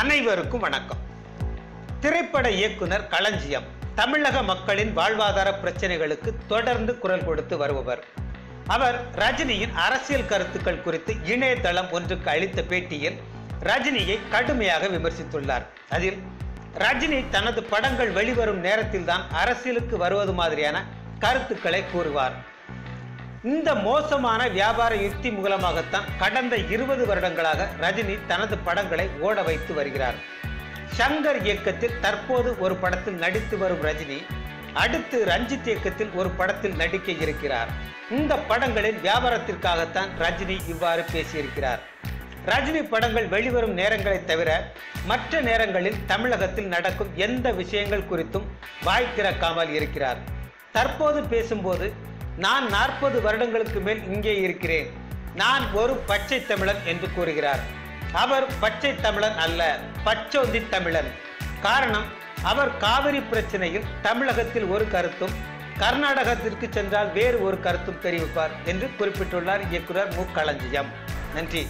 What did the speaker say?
அனைவருக்கும் வணக்கம். திரைப்பட இயக்குனர் களஞ்சியம் தமிழக மக்களின் வாழ்வாதார பிரச்சனைகளுக்கு தொடர்ந்து குரல் கொடுத்து வருபவர். அவர் ரஜினியின் அரசியல் கருத்துக்கள் குறித்து இணையதளம் ஒன்றுக்கு அளித்த பேட்டியில் ரஜினியை கடுமையாக விமர்சித்துள்ளார். அதில் ரஜினி தனது படங்கள் வெளிவரும் நேரத்தில் தான் அரசியலுக்கு வருவது மாதிரியான கருத்துக்களை கூறுவார். இந்த மோசமான வியாபார யுக்தி மூலமாகத்தான் கடந்த இருபது வருடங்களாக ரஜினி தனது படங்களை ஓட வைத்து வருகிறார். ஷங்கர் இயக்கத்தில் தற்போது ஒரு படத்தில் நடித்து வரும் ரஜினி அடுத்து ரஞ்சித் இயக்கத்தில் ஒரு படத்தில் நடிக்க இருக்கிறார். இந்த படங்களில் வியாபாரத்திற்காகத்தான் ரஜினி இவ்வாறு பேசியிருக்கிறார். ரஜினி படங்கள் வெளிவரும் நேரங்களை தவிர மற்ற நேரங்களில் தமிழகத்தில் நடக்கும் எந்த விஷயங்கள் குறித்தும் வாய் திறக்காமல் இருக்கிறார். தற்போது பேசும்போது நான் நாற்பது வருடங்களுக்கு மேல் இங்கே இருக்கிறேன். நான் ஒரு பச்சை தமிழன் என்று கூறுகிறார். அவர் பச்சை தமிழன் அல்ல பச்சோந்தி தமிழன். காரணம் அவர் காவிரி பிரச்சனையில் தமிழகத்தில் ஒரு கருத்தும் கர்நாடகத்திற்கு சென்றால் வேறு ஒரு கருத்தும் தெரிவிப்பார் என்று குறிப்பிட்டுள்ளார் இயக்குனர் மு. களஞ்சியம். நன்றி.